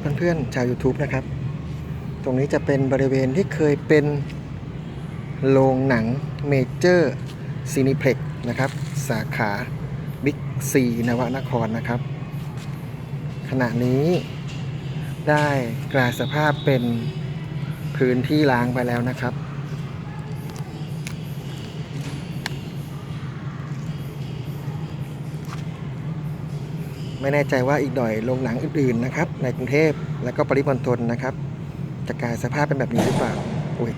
เพื่อนๆชาว YouTube นะครับ ตรงนี้จะเป็นบริเวณที่เคยเป็นโรงหนังเมเจอร์ซีนิเพล็กนะครับ สาขาบิ๊กซีนวนครนะครับ ขณะนี้ได้กลายสภาพเป็นพื้นที่ล้างไปแล้วนะครับ ไม่แน่ใจว่าอีกหน่อยโรงหนังอื่นๆนะครับในกรุงเทพและก็ปริมณฑลนะครับจะกลายสภาพเป็นแบบนี้หรือเปล่าอุ้ย